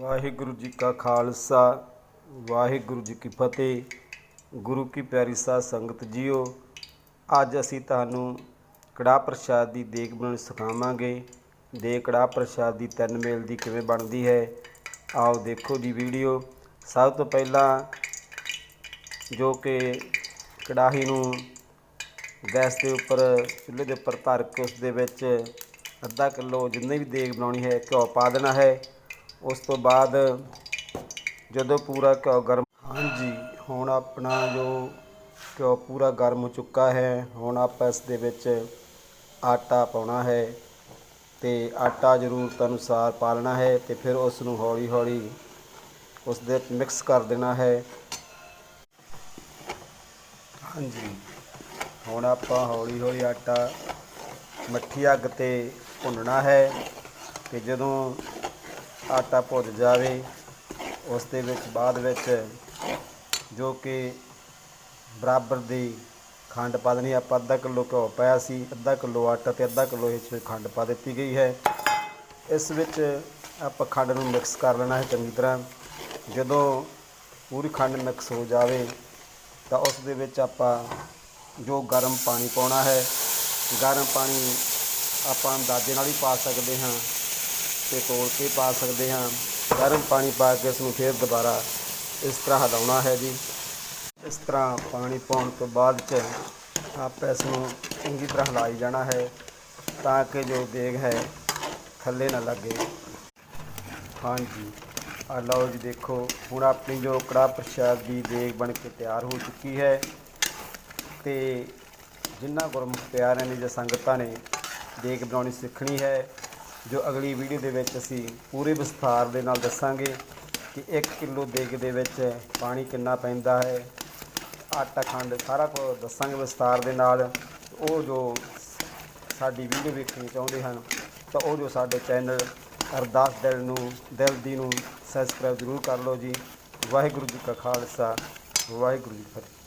ਵਾਹਿਗੁਰੂ ਜੀ ਕਾ ਖਾਲਸਾ, ਵਾਹਿਗੁਰੂ ਜੀ ਕੀ ਫਤਿਹ। ਗੁਰੂ ਕੀ ਪਿਆਰੀ ਸਾਧ ਸੰਗਤ ਜੀਓ, ਅੱਜ ਅਸੀਂ ਤੁਹਾਨੂੰ ਕੜਾਹ ਪ੍ਰਸ਼ਾਦ ਦੀ ਦੇਗ ਬਣਾਉਣੀ ਸਿਖਾਵਾਂਗੇ। ਦੇ ਕੜਾਹ ਪ੍ਰਸ਼ਾਦ ਦੀ ਤਿੰਨ ਮੇਲ ਦੀ ਕਿਵੇਂ ਬਣਦੀ ਹੈ, ਆਓ ਦੇਖੋ ਜੀ ਵੀਡੀਓ। ਸਭ ਤੋਂ ਪਹਿਲਾਂ ਜੋ ਕਿ ਕੜਾਹੀ ਨੂੰ ਗੈਸ ਦੇ ਉੱਪਰ, ਚੁੱਲ੍ਹੇ ਦੇ ਉੱਪਰ ਧਰ ਕੇ ਉਸ ਦੇ ਵਿੱਚ ਅੱਧਾ ਕਿਲੋ ਜਿੰਨੀ ਵੀ ਦੇਗ ਬਣਾਉਣੀ ਹੈ, ਘਿਓ ਪਾ ਦੇਣਾ ਹੈ। ਉਸ ਤੋਂ ਬਾਅਦ ਜਦੋਂ ਪੂਰਾ ਘਿਓ ਗਰਮ ਹਾਂਜੀ, ਹੁਣ ਆਪਣਾ ਜੋ ਘਿਓ ਪੂਰਾ ਗਰਮ ਹੋ ਚੁੱਕਾ ਹੈ, ਹੁਣ ਆਪਾਂ ਇਸ ਦੇ ਵਿੱਚ ਆਟਾ ਪਾਉਣਾ ਹੈ ਤੇ ਆਟਾ ਜ਼ਰੂਰਤ ਅਨੁਸਾਰ ਪਾਲਣਾ ਹੈ ਤੇ ਫਿਰ ਉਸ ਨੂੰ ਹੌਲੀ ਹੌਲੀ ਉਸ ਦੇ ਵਿੱਚ ਮਿਕਸ ਕਰ ਦੇਣਾ ਹੈ। ਹਾਂਜੀ, ਹੁਣ ਆਪਾਂ ਹੌਲੀ ਹੌਲੀ ਆਟਾ ਮੱਠੀ ਅੱਗ ਤੇ ਭੁੰਨਣਾ ਹੈ ਤੇ ਜਦੋਂ ਆਟਾ ਭੁੱਜ ਜਾਵੇ, ਉਸ ਦੇ ਵਿੱਚ ਬਾਅਦ ਵਿੱਚ ਜੋ ਕਿ ਬਰਾਬਰ ਦੀ ਖੰਡ ਪਾ ਦੇਣੀ, ਆਪਾਂ ਅੱਧਾ ਕਿਲੋ ਘਿਓ ਪਾਇਆ ਸੀ, ਅੱਧਾ ਕਿਲੋ ਆਟਾ ਤੇ ਅੱਧਾ ਕਿਲੋ ਇਸ ਵਿੱਚ ਖੰਡ ਪਾ ਦਿੱਤੀ ਗਈ ਹੈ। ਇਸ ਵਿੱਚ ਆਪਾਂ ਖੰਡ ਨੂੰ ਮਿਕਸ ਕਰ ਲੈਣਾ ਹੈ ਚੰਗੀ ਤਰ੍ਹਾਂ। ਜਦੋਂ ਪੂਰੀ ਖੰਡ ਮਿਕਸ ਹੋ ਜਾਵੇ, ਤਾਂ ਉਸ ਦੇ ਵਿੱਚ ਆਪਾਂ ਜੋ ਗਰਮ ਪਾਣੀ ਪਾਉਣਾ ਹੈ, ਗਰਮ ਪਾਣੀ ਆਪਾਂ ਅੰਦਾਜ਼ੇ ਨਾਲ ਹੀ ਪਾ ਸਕਦੇ ਹਾਂ। ਤੇ ਤੋਲ ਕੇ ਪਾ ਸਕਦੇ ਹਾਂ। ਗਰਮ ਪਾਣੀ ਪਾ ਕੇ ਇਸ ਨੂੰ ਫਿਰ ਦੁਬਾਰਾ ਇਸ ਤਰ੍ਹਾਂ ਹਿਲਾਉਣਾ ਹੈ ਜੀ। ਇਸ ਤਰ੍ਹਾਂ ਪਾਣੀ ਪਾਉਣ ਤੋਂ ਬਾਅਦ ਚ ਆਪਾਂ ਇਸ ਨੂੰ ਚੰਗੀ ਤਰ੍ਹਾਂ ਹਿਲਾਈ ਜਾਣਾ ਹੈ ਤਾਂ ਕਿ ਜੋ ਦੇਗ ਹੈ ਥੱਲੇ ਨਾ ਲੱਗੇ। ਹਾਂਜੀ। ਆ ਲਓ ਜੀ ਦੇਖੋ, ਹੁਣ ਆਪਣੀ ਜੋ ਕੜਾਹ ਪ੍ਰਸ਼ਾਦ ਦੀ ਦੇਗ ਬਣ ਕੇ ਤਿਆਰ ਹੋ ਚੁੱਕੀ ਹੈ ਤੇ ਜਿਨ੍ਹਾਂ ਗੁਰਮੁਖ ਪਿਆਰਿਆਂ ਨੇ ਜਾਂ ਸੰਗਤਾਂ ਨੇ ਦੇਗ ਬਣਾਉਣੀ ਸਿੱਖਣੀ ਹੈ ਜੋ ਅਗਲੀ ਵੀਡੀਓ ਦੇ ਵਿੱਚ ਅਸੀਂ ਪੂਰੇ ਵਿਸਥਾਰ ਦੇ ਨਾਲ ਦੱਸਾਂਗੇ ਕਿ 1 ਕਿਲੋ ਦੇਗ ਦੇ ਵਿੱਚ ਪਾਣੀ ਕਿੰਨਾ ਪੈਂਦਾ ਹੈ, ਆਟਾ ਖੰਡ ਸਾਰਾ ਕੁਝ ਦੱਸਾਂਗੇ ਵਿਸਥਾਰ ਦੇ ਨਾਲ। ਉਹ ਜੋ ਸਾਡੀ ਵੀਡੀਓ ਵੇਖਣੀ ਚਾਹੁੰਦੇ ਹਨ, ਤਾਂ ਉਹ ਜੋ ਸਾਡੇ ਚੈਨਲ ਅਰਦਾਸ ਦਿਲ ਨੂੰ, ਦਿਲ ਦੀ ਨੂੰ ਸਬਸਕ੍ਰਾਈਬ ਜ਼ਰੂਰ ਕਰ ਲਓ ਜੀ। ਵਾਹਿਗੁਰੂ ਜੀ ਕਾ ਖਾਲਸਾ, ਵਾਹਿਗੁਰੂ ਜੀ ਕੀ ਫਤਿਹ।